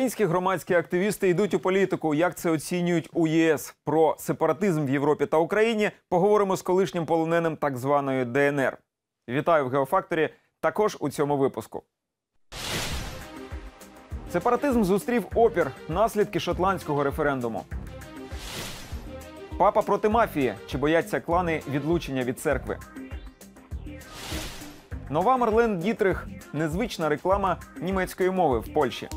Українські громадські активісти йдуть у політику. Як це оцінюють у ЄС про сепаратизм в Європі та Україні? Поговоримо з колишнім полоненим так званої ДНР. Вітаю в Геофакторі. Також у цьому випуску. Сепаратизм зустрів опір. Наслідки шотландського референдуму. Папа проти мафії. Чи бояться клани відлучення від церкви? Нова Марлен Дітрих. Незвична реклама німецької мови в Польщі.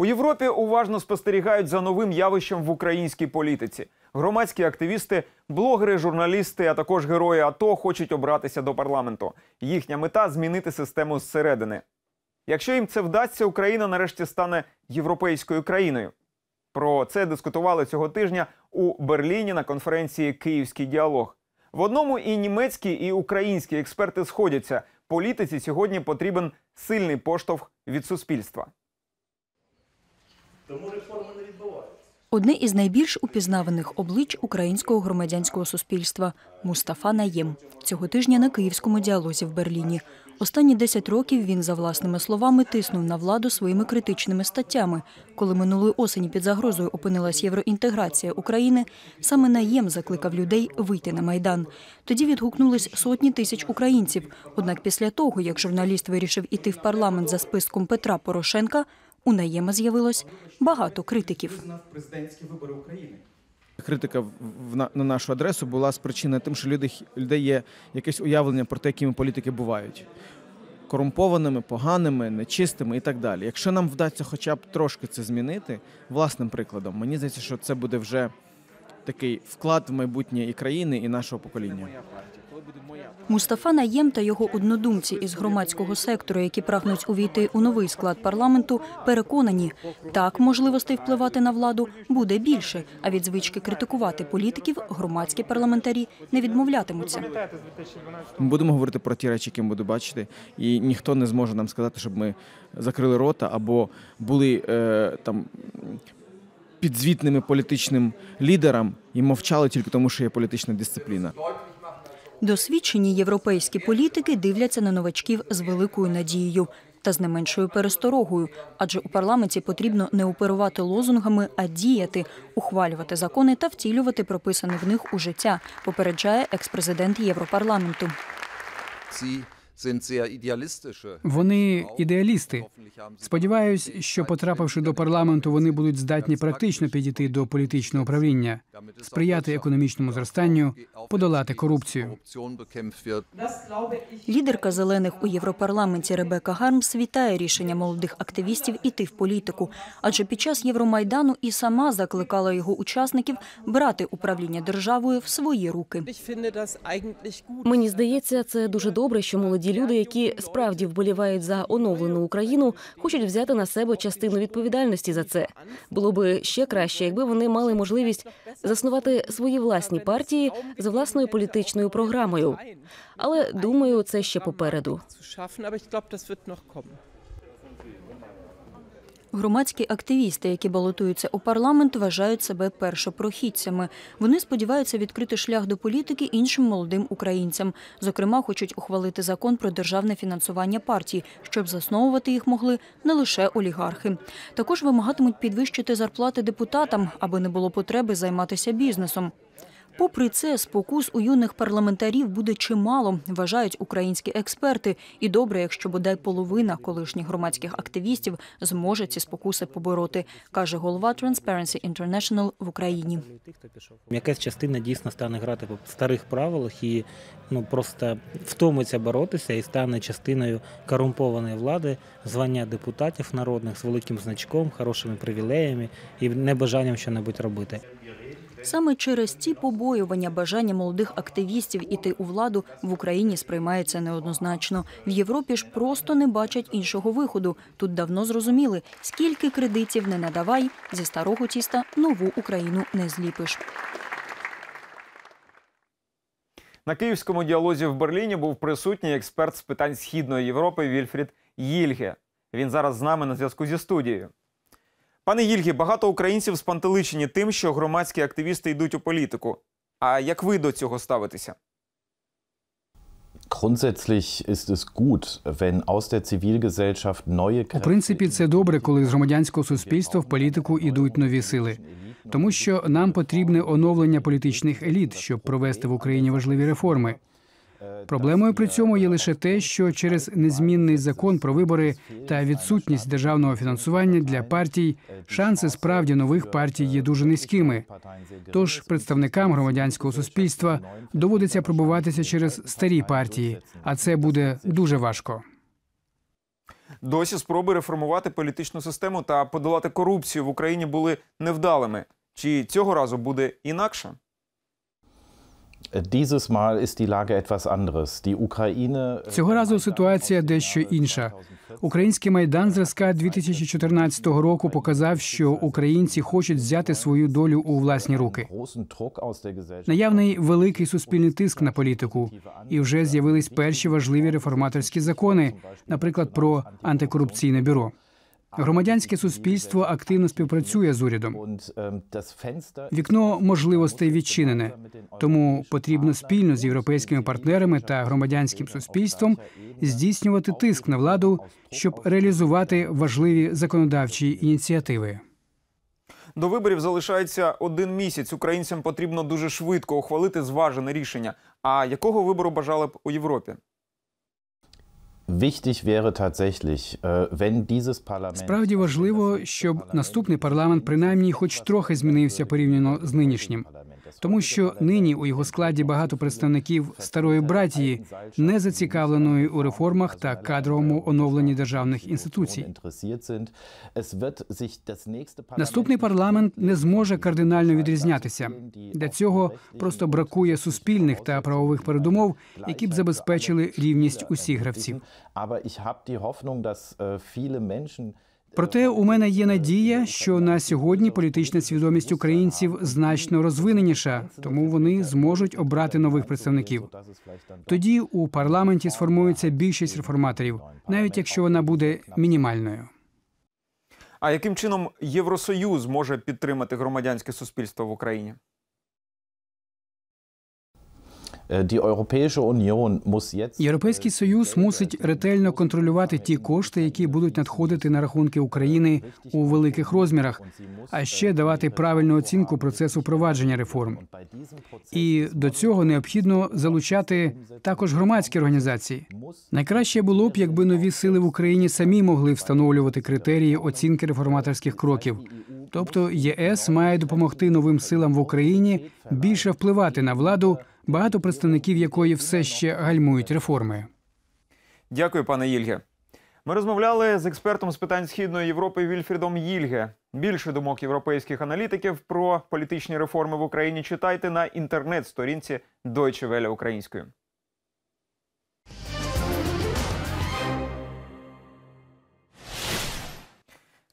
У Європі уважно спостерігають за новим явищем в українській політиці. Громадські активісти, блогери, журналісти, а також герої АТО хочуть обратися до парламенту. Їхня мета змінити систему зсередини. Якщо їм це вдасться, Україна нарешті стане європейською країною. Про це дискутували цього тижня у Берліні на конференції Київський діалог. В одному і німецькі, і українські експерти сходяться. Політиці сьогодні потрібен сильний поштовх від суспільства. Тому реформи не відбуваються. Одне із найбільш упізнаваних облич українського громадянського суспільства Мустафа Наєм цього тижня на київському діалозі в Берліні. Останні 10 років він, за власними словами, тиснув на владу своїми критичними статтями. Коли минулої осені під загрозою опинилась євроінтеграція України, саме Наєм закликав людей вийти на майдан. Тоді відгукнулись сотні тисяч українців. Однак, після того, як журналіст вирішив іти в парламент за списком Петра Порошенка, у Наєма з'явилось багато критиків. президентські вибори України. Критика на нашу адресу була спричинена тим, що люди, людей є якесь уявлення про те, якими політики бувають. Корумпованими, поганими, нечистими і так далі. Якщо нам вдасться хоча б трошки це змінити власним прикладом, мені здається, що це буде вже такий вклад в майбутнє і країни, і нашого покоління. Мустафа Наєм та його однодумці із громадського сектору, які прагнуть увійти у новий склад парламенту, переконані, так можливостей впливати на владу буде більше. А від звички критикувати політиків громадські парламентарі не відмовлятимуться. Ми будемо говорити про ті речі, які ми будемо бачити, і ніхто не зможе нам сказати, щоб ми закрили рота або були е, там підзвітними політичним лідерам і мовчали тільки тому, що є політична дисципліна. Досвідчені європейські політики дивляться на новачків з великою надією та з не меншою пересторогою, адже у парламенті потрібно не оперувати лозунгами, а діяти, ухвалювати закони та втілювати прописане в них у життя, попереджає експрезидент Європарламенту. Idealistische. Вони ідеалісти. Сподіваюсь, що потрапивши до парламенту, вони будуть здатні практично підійти до політичного управління, сприяти економічному зростанню, подолати корупцію. Лідерка зелених у Європарламенті Ребека Гармс вітає рішення молодих активістів іти в політику, адже під час Євромайдану і сама закликала його учасників брати управління державою в свої руки. Мені здається, це дуже добре, що молоді люди, які справді вболівають за оновлену Україну, хочуть взяти на себе частину відповідальності за це. Було би ще краще, якби вони мали можливість заснувати свої власні партії з власною політичною програмою. Але думаю, це ще попереду. Громадські активісти, які балотуються у парламент, вважають себе першопрохідцями. Вони сподіваються відкрити шлях до політики іншим молодим українцям. Зокрема, хочуть ухвалити закон про державне фінансування партій, щоб засновувати їх могли не лише олігархи. Також вимагатимуть підвищити зарплати депутатам, аби не було потреби займатися бізнесом. Попри це, спокус у юних парламентарів буде чимало, вважають українські експерти. І добре, якщо бодай половина колишніх громадських активістів зможе ці спокуси побороти, каже голова Transparency International в Україні. Якась частина дійсно стане грати по старих правилах і ну просто втомиться боротися і стане частиною корумпованої влади, звання депутатів народних з великим значком, хорошими привілеями і небажанням щось робити. Саме через ці побоювання бажання молодих активістів іти у владу в Україні сприймається неоднозначно. В Європі ж просто не бачать іншого виходу. Тут давно зрозуміли, скільки кредитів не надавай, зі старого тіста нову Україну не зліпиш. На київському діалозі в Берліні був присутній експерт з питань Східної Європи Вільфрід Їльге. Він зараз з нами на зв'язку зі студією. Пане Їльге, багато українців спантеличені тим, що громадські активісти йдуть у політику. А як ви до цього ставитеся? Grundsätzlich ist es gut, wenn aus der Zivilgesellschaft neue У принципі, це добре, коли з громадянського суспільства в політику ідуть нові сили, тому що нам потрібне оновлення політичних еліт, щоб провести в Україні важливі реформи. Проблемою при цьому є лише те, що через незмінний закон про вибори та відсутність державного фінансування для партій шанси справді нових партій є дуже низькими. Тож представникам громадянського суспільства доводиться пробуватися через старі партії, а це буде дуже важко. Досі спроби реформувати політичну систему та подолати корупцію в Україні були невдалими. Чи цього разу буде інакше? Цього разу ситуація дещо інша. Український майдан зразка 2014 року показав, що українці хочуть взяти свою долю у власні руки. Наявний великий суспільний тиск на політику, і вже з'явились перші важливі реформаторські закони, наприклад, про антикорупційне бюро. Громадянське суспільство активно співпрацює з урядом. Вікно можливостей відчинене, тому потрібно спільно з європейськими партнерами та громадянським суспільством здійснювати тиск на владу, щоб реалізувати важливі законодавчі ініціативи. До виборів залишається один місяць. Українцям потрібно дуже швидко ухвалити зважене рішення. А якого вибору бажали б у Європі? Справді важливо, щоб наступний парламент принаймні хоч трохи змінився порівняно з нинішнім, тому що нині у його складі багато представників старої братії, не зацікавленої у реформах та кадровому оновленні державних інституцій. Наступний парламент не зможе кардинально відрізнятися. Для цього просто бракує суспільних та правових передумов, які б забезпечили рівність усіх гравців. Проте у мене є надія, що на сьогодні політична свідомість українців значно розвиненіша, тому вони зможуть обрати нових представників. Тоді у парламенті сформується більшість реформаторів, навіть якщо вона буде мінімальною. А яким чином Євросоюз може підтримати громадянське суспільство в Україні? Європейський союз мусить ретельно контролювати ті кошти, які будуть надходити на рахунки України у великих розмірах, а ще давати правильну оцінку процесу провадження реформ. І до цього необхідно залучати також громадські організації. Найкраще було б, якби нові сили в Україні самі могли встановлювати критерії оцінки реформаторських кроків. Тобто ЄС має допомогти новим силам в Україні більше впливати на владу, багато представників якої все ще гальмують реформи. Дякую, пане Їльге. Ми розмовляли з експертом з питань Східної Європи Вільфрідом Їльге. Більше думок європейських аналітиків про політичні реформи в Україні читайте на інтернет-сторінці Deutsche Welle українською.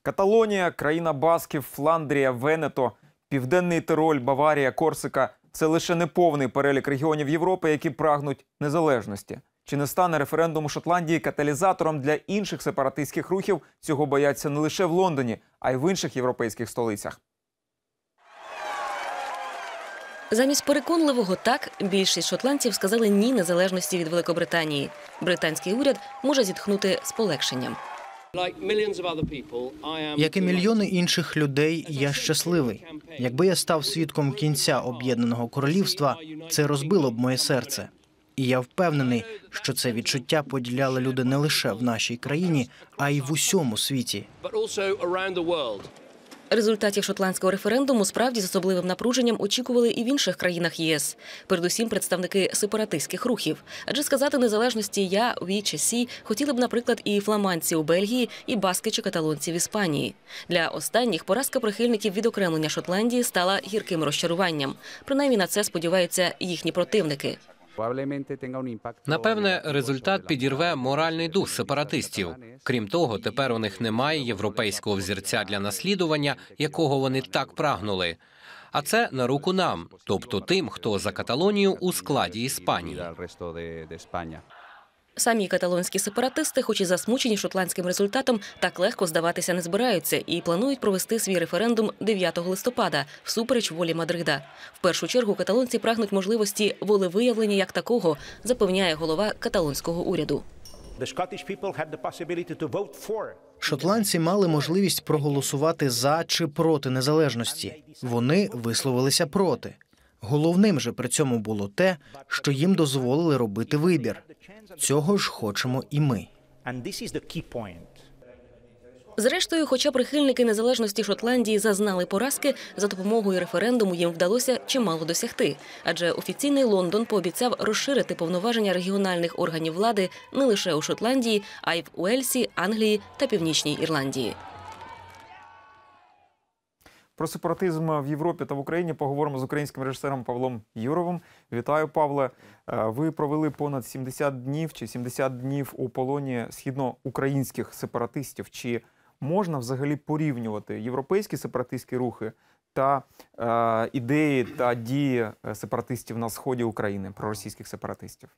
Каталонія, країна Басків, Фландрія, Венето, Південний Тироль, Баварія, Корсика це лише неповний перелік регіонів Європи, які прагнуть незалежності. Чи не стане референдум у Шотландії каталізатором для інших сепаратистських рухів? Цього бояться не лише в Лондоні, а й в інших європейських столицях. Замість переконливого так більшість шотландців сказали ні незалежності від Великобританії. Британський уряд може зітхнути з полегшенням. Як і мільйони інших людей, я щасливий. Якби я став свідком кінця об'єднаного королівства, це розбило б моє серце. І я впевнений, що це відчуття поділяли люди не лише в нашій країні, а й в усьому світі. Результатів шотландського референдуму справді з особливим напруженням очікували і в інших країнах ЄС, передусім представники сепаратистських рухів. Адже сказати незалежності я ві чи сі хотіли б, наприклад, і фламандці у Бельгії, і баски чи каталонці в Іспанії. Для останніх поразка прихильників відокремлення Шотландії стала гірким розчаруванням. Принаймні на це сподіваються їхні противники. Напевне, результат підірве моральний дух сепаратистів. Крім того, тепер у них немає європейського взірця для наслідування, якого вони так прагнули. А це на руку нам, тобто тим, хто за Каталонію у складі Іспанії. Самі каталонські сепаратисти, хоч і засмучені шотландським результатом, так легко здаватися не збираються і планують провести свій референдум 9 листопада всупереч волі Мадрида. В першу чергу каталонці прагнуть можливості волевиявлення як такого, запевняє голова каталонського уряду. Шотландці мали можливість проголосувати за чи проти незалежності. Вони висловилися проти. Головним же при цьому було те, що їм дозволили робити вибір. Цього ж хочемо і ми. Зрештою, хоча прихильники незалежності Шотландії зазнали поразки, за допомогою референдуму їм вдалося чимало досягти. Адже офіційний Лондон пообіцяв розширити повноваження регіональних органів влади не лише у Шотландії, а й в Уельсі, Англії та Північній Ірландії. Про сепаратизм в Європі та в Україні поговоримо з українським режисером Павлом Юровим. Вітаю, Павле. Е, Ви провели понад 70 днів чи 70 днів у полоні східноукраїнських сепаратистів. Чи можна взагалі порівнювати європейські сепаратистські рухи та е, ідеї та дії е, сепаратистів на сході України, проросійських сепаратистів?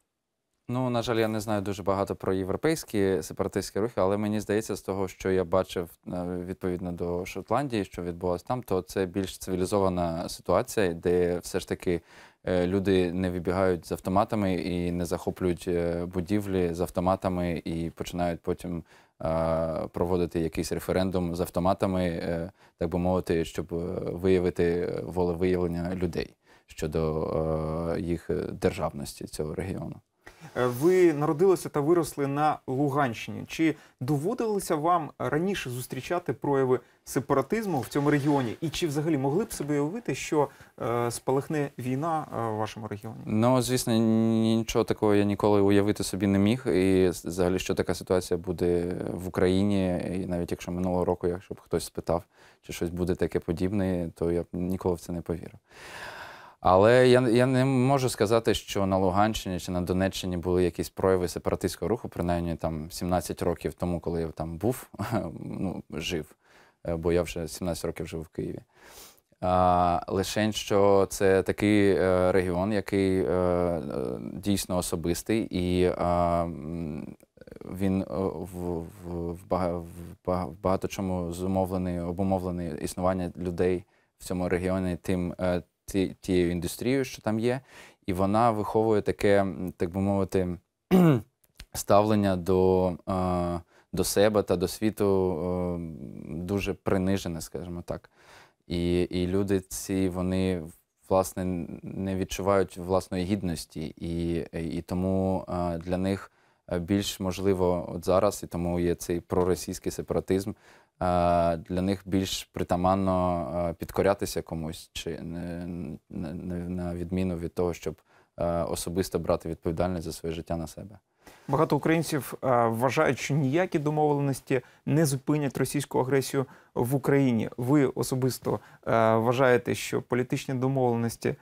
Ну, на жаль, я не знаю дуже багато про європейські сепаратистські рухи, але мені здається, з того, що я бачив е, відповідно до Шотландії, що відбулося там, то це більш цивілізована ситуація, де все ж таки е, люди не вибігають з автоматами і не захоплюють е, будівлі з автоматами і починають потім проводити якийсь референдум з автоматами, так би мовити, щоб виявити волевиявлення людей щодо їх державності цього регіону. Е, Ви народилися та виросли на Луганщині. Чи доводилося вам раніше зустрічати прояви сепаратизму в цьому регіоні? І чи взагалі могли б собі уявити, що е, спалахне війна е, в вашому регіоні? Ну, звісно, нічого такого я ніколи уявити собі не міг. І взагалі, що така ситуація буде в Україні, і навіть якщо минулого року, якщо б хтось спитав, чи щось буде таке подібне, то я б ніколи в це не повірив. Але я, я не можу сказати, що на Луганщині чи на Донеччині були якісь прояви сепаратистського руху, принаймні там 17 років тому, коли я там був, ну, жив, е, бо я вже 17 років жив в Києві. А, лишень, що це такий е, регіон, який е, е, дійсно особистий, і е, він в, в в багато чому зумовлений, обумовлений існування людей в цьому регіоні тим, е, ті, тією індустрією, що там є, і вона виховує таке, так би мовити, ставлення до, е, до себе та до світу е, дуже принижене, скажімо так. І, і люди ці вони власне не відчувають власної гідності, і, і тому е, для них більш можливо от зараз, і тому є цей проросійський сепаратизм. Е, Для них більш притаманно е, підкорятися комусь, чи не, не, не- на відміну від того, щоб е, особисто брати відповідальність за своє життя на себе. Багато українців вважають, що ніякі домовленості не зупинять російську агресію в Україні. Ви особисто вважаєте, що політичні домовленості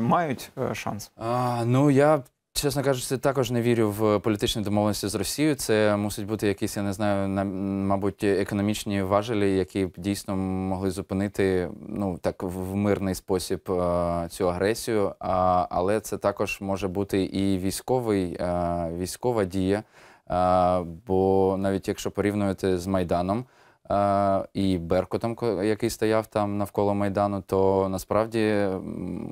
мають шанс? А, ну я. Чесно кажучи, також не вірю в політичні домовленості з Росією. Це мусить бути якісь, я не знаю, на- мабуть, економічні важелі, які б дійсно могли зупинити ну так в мирний спосіб е, цю агресію. Але це також може бути і військовий, е, військова дія. Е, бо навіть якщо порівнювати з Майданом, і Беркутом, який стояв там навколо Майдану, то насправді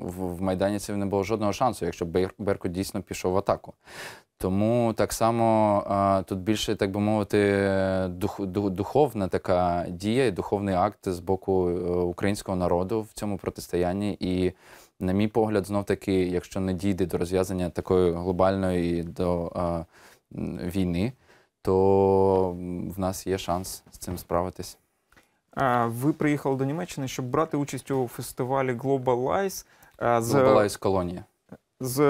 в, майданівців не було жодного шансу, якщо Бер- Беркут дійсно пішов в атаку. Тому так само тут більше, так би мовити, дух, ду- духовна така дія і духовний акт з боку е, українського народу в цьому протистоянні. І, на мій погляд, знов таки, якщо не дійде до розв'язання такої глобальної до війни, то в нас є шанс з цим справитись. Ви приїхали до Німеччини, щоб брати участь у фестивалі Global Lies е, з, Глобалайз колонія. з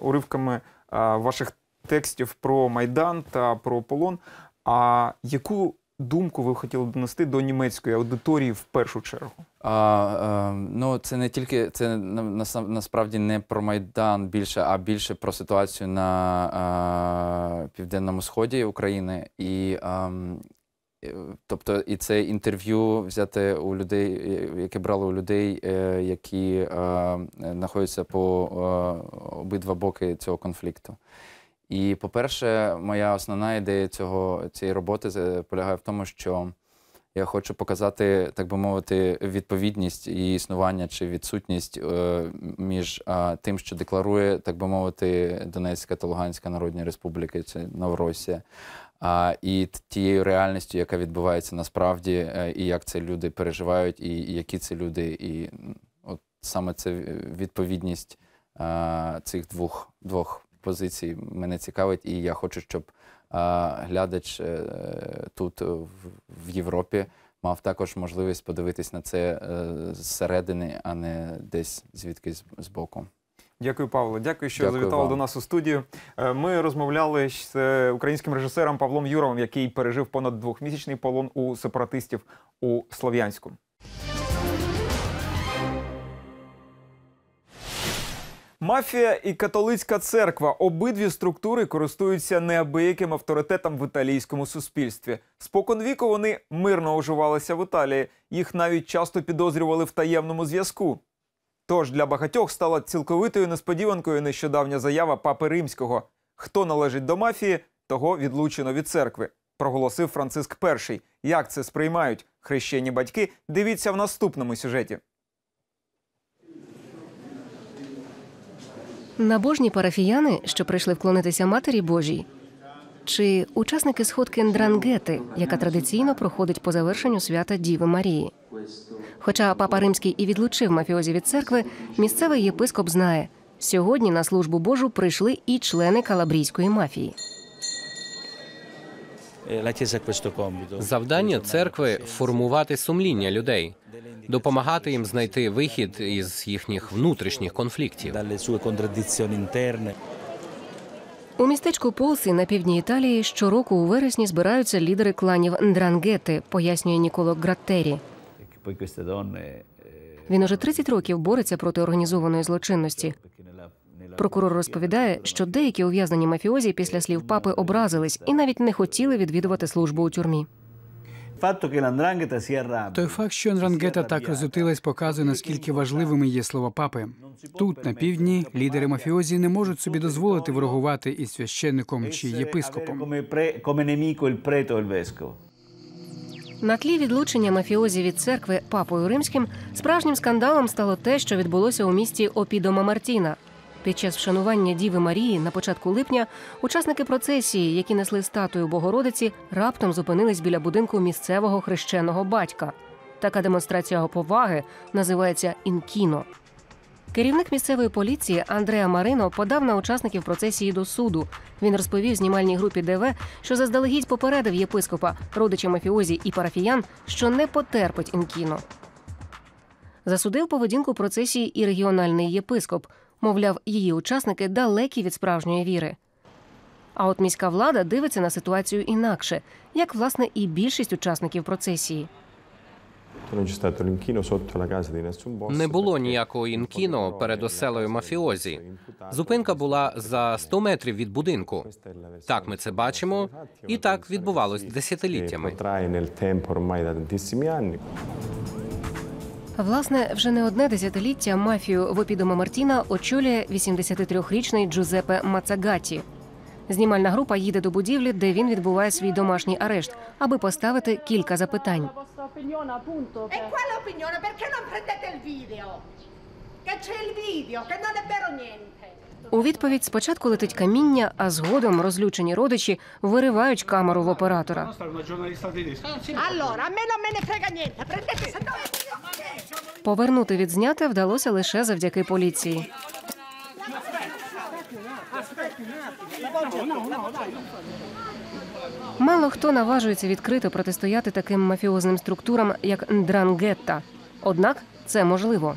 уривками ваших текстів про Майдан та про полон. А яку думку ви хотіли донести до німецької аудиторії в першу чергу? А, е, ну, це не тільки це насправді не про Майдан більше, а більше про ситуацію на е, південному сході України. І, ем, е, тобто, і це інтерв'ю взяти у людей, е, яке брали у людей, які е, знаходяться по е, обидва боки цього конфлікту. І, по-перше, моя основна ідея цього, цієї роботи полягає в тому, що я хочу показати, так би мовити, відповідність і існування чи відсутність е, між тим, що декларує, так би мовити, Донецька та Луганська Народні Республіки, це Новоросія, а, і тією реальністю, яка відбувається насправді, е, і як це люди переживають, і, які це люди, і от саме це відповідність е, цих двох, двох позицій мене цікавить, і я хочу, щоб глядач е, тут е, в, в Європі мав також можливість подивитись на це е, зсередини, а не десь звідкись збоку. Дякую, Павло. Дякую, що Дякую завітали вам. до нас у студію. Ми розмовляли з українським режисером Павлом Юровим, який пережив понад двохмісячний полон у сепаратистів у Слов'янську. Мафія і католицька церква обидві структури користуються неабияким авторитетом в італійському суспільстві. Споконвіку вони мирно уживалися в Італії. Їх навіть часто підозрювали в таємному зв'язку. Тож для багатьох стала цілковитою несподіванкою нещодавня заява папи римського: хто належить до мафії, того відлучено від церкви. Проголосив Франциск І. Як це сприймають хрещені батьки? Дивіться в наступному сюжеті. Набожні парафіяни, що прийшли вклонитися Матері Божій, чи учасники сходки Ндрангети, яка традиційно проходить по завершенню свята Діви Марії. Хоча папа римський і відлучив мафіозі від церкви, місцевий єпископ знає, сьогодні на службу Божу прийшли і члени калабрійської мафії. Завдання церкви формувати сумління людей, допомагати їм знайти вихід із їхніх внутрішніх конфліктів. У містечку Полсі на півдні Італії щороку у вересні збираються лідери кланів Ндрангети, пояснює Ніколо Граттері. Він уже 30 років бореться проти організованої злочинності. Прокурор розповідає, що деякі ув'язнені мафіозі після слів папи образились і навіть не хотіли відвідувати службу у тюрмі. Той факт, що Нрангета так розлютилась, показує наскільки важливими є слова папи. Тут, на півдні, лідери мафіозі не можуть собі дозволити ворогувати із священником чи єпископом. На тлі відлучення мафіозі від церкви папою римським справжнім скандалом стало те, що відбулося у місті Опідома Мартіна. Під час вшанування Діви Марії на початку липня учасники процесії, які несли статую Богородиці, раптом зупинились біля будинку місцевого хрещеного батька. Така демонстрація поваги називається інкіно. Керівник місцевої поліції Андреа Марино подав на учасників процесії до суду. Він розповів знімальній групі ДВ, що заздалегідь попередив єпископа, родича мафіозі і парафіян, що не потерпить інкіно. Засудив поведінку процесії і регіональний єпископ. Мовляв, її учасники далекі від справжньої віри. А от міська влада дивиться на ситуацію інакше, як власне і більшість учасників процесії. Не було ніякого інкіно перед оселою мафіозі. Зупинка була за 100 метрів від будинку. Так ми це бачимо, і так відбувалось десятиліттями. Власне, вже не одне десятиліття мафію в Опідома Мартіна очолює 83-річний Джузепе Мацагаті. Знімальна група їде до будівлі, де він відбуває свій домашній арешт, аби поставити кілька запитань. У відповідь спочатку летить каміння, а згодом розлючені родичі виривають камеру в оператора. Повернути відзняте вдалося лише завдяки поліції. Мало хто наважується відкрито протистояти таким мафіозним структурам, як Ндрангетта. Однак це можливо.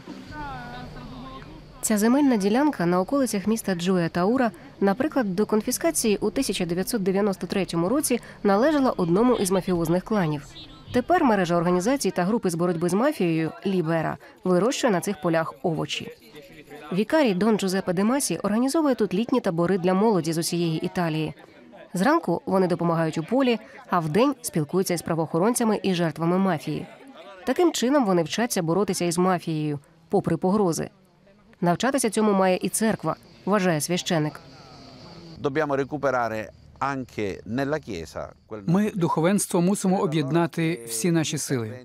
Ця земельна ділянка на околицях міста Джуя Таура, наприклад, до конфіскації у 1993 році належала одному із мафіозних кланів. Тепер мережа організацій та групи з боротьби з мафією Лібера вирощує на цих полях овочі. Вікарій Дон Джузепе де Масі організовує тут літні табори для молоді з усієї Італії. Зранку вони допомагають у полі, а вдень спілкуються із правоохоронцями і жертвами мафії. Таким чином вони вчаться боротися із мафією, попри погрози. Навчатися цьому має і церква, вважає священик. dobbiamo recuperare anche nella Ми, духовенство, мусимо об'єднати всі наші сили.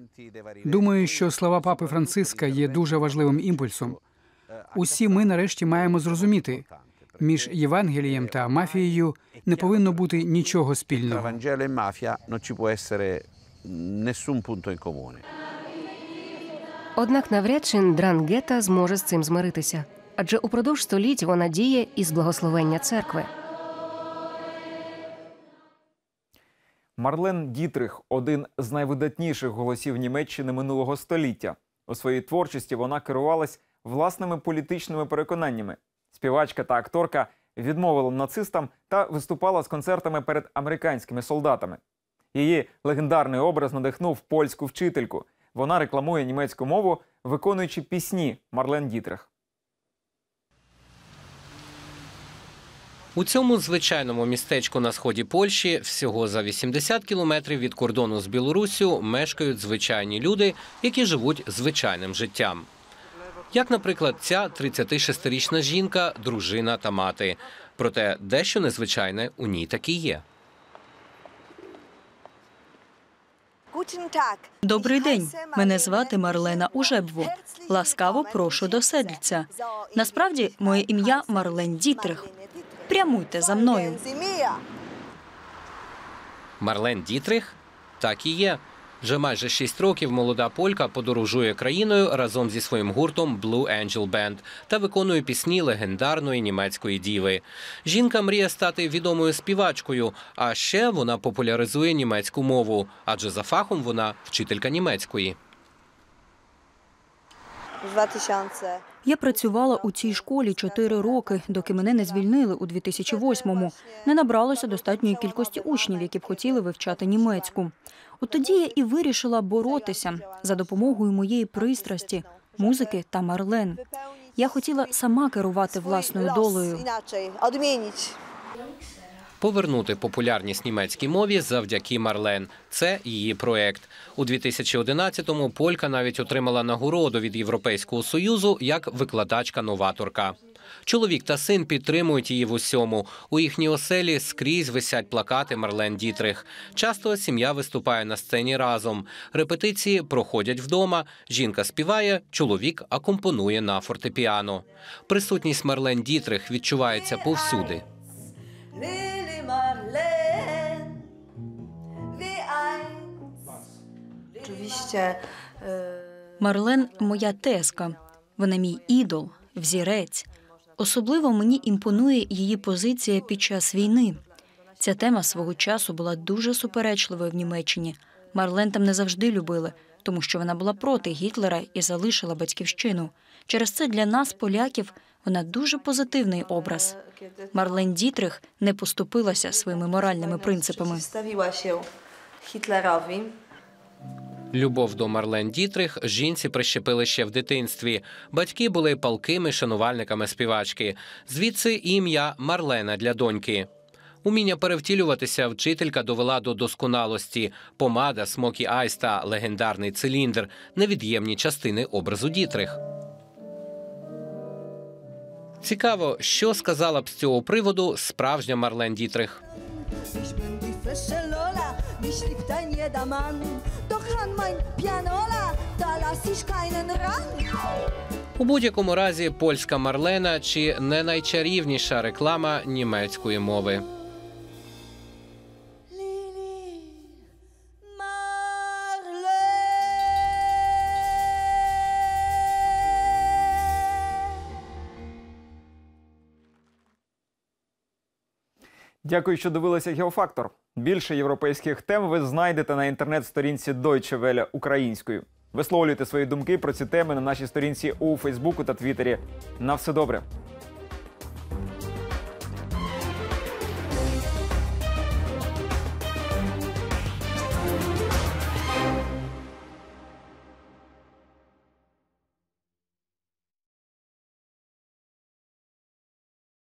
Думаю, що слова папи Франциска є дуже важливим імпульсом. Усі ми нарешті маємо зрозуміти, між Євангелієм та мафією не повинно бути нічого спільного. E mafia non ci può essere nessun punto in comune. Однак навряд чи Дрангета зможе з цим змиритися, адже упродовж століть вона діє із благословення церкви. Марлен Дітрих один з найвидатніших голосів Німеччини минулого століття. У своїй творчості вона керувалась власними політичними переконаннями. Співачка та акторка відмовила нацистам та виступала з концертами перед американськими солдатами. Її легендарний образ надихнув польську вчительку. Вона рекламує німецьку мову, виконуючи пісні Марлен Дітрих. У цьому звичайному містечку на сході Польщі, всього за 80 кілометрів від кордону з Білоруссю, мешкають звичайні люди, які живуть звичайним життям. Як, наприклад, ця 36-річна жінка, дружина та мати. Проте дещо незвичайне у ній таки є. Добрий день. Мене звати Марлена Ужебво. Ласкаво прошу до Седльця. Насправді, моє ім'я Марлен Дітрих. Прямуйте за мною. Марлен Дітрих? Так і є. Вже майже шість років молода полька подорожує країною разом зі своїм гуртом Blue Angel Band та виконує пісні легендарної німецької діви. Жінка мріє стати відомою співачкою, а ще вона популяризує німецьку мову, адже за фахом вона вчителька німецької. Я працювала у цій школі чотири роки, доки мене не звільнили у 2008-му. Не набралося достатньої кількості учнів, які б хотіли вивчати німецьку. От тоді я і вирішила боротися за допомогою моєї пристрасті, музики та Марлен. Я хотіла сама керувати власною долею. Повернути популярність німецькій мові завдяки Марлен. Це її проект. У 2011-му Полька навіть отримала нагороду від Європейського союзу як викладачка-новаторка. Чоловік та син підтримують її в усьому. У їхній оселі скрізь висять плакати Марлен Дітрих. Часто сім'я виступає на сцені разом. Репетиції проходять вдома. Жінка співає, чоловік акомпонує на фортепіано. Присутність Марлен Дітрих відчувається повсюди. Марлен моя теска. Вона мій ідол, взірець. Особливо мені імпонує її позиція під час війни. Ця тема свого часу була дуже суперечливою в Німеччині. Марлен там не завжди любили, тому що вона була проти Гітлера і залишила батьківщину. Через це для нас, поляків, вона дуже позитивний образ. Марлен Дітрих не поступилася своїми моральними принципами. Любов до Марлен Дітрих жінці прищепили ще в дитинстві. Батьки були палкими шанувальниками співачки. Звідси ім'я Марлена для доньки. Уміння перевтілюватися вчителька довела до досконалості. Помада, смокі айс та легендарний циліндр невід'ємні частини образу Дітрих. Цікаво, що сказала б з цього приводу справжня Марлен Дітрих. Ein jeder Mann. Doch an mein Pianola, da lass ich keinen ran. У будь-якому разі польська Марлена чи не найчарівніша реклама німецької мови. Дякую, що дивилися Геофактор. Більше європейських тем ви знайдете на інтернет-сторінці Deutsche Welle українською. Висловлюйте свої думки про ці теми на нашій сторінці у Фейсбуку та Твіттері. На все добре.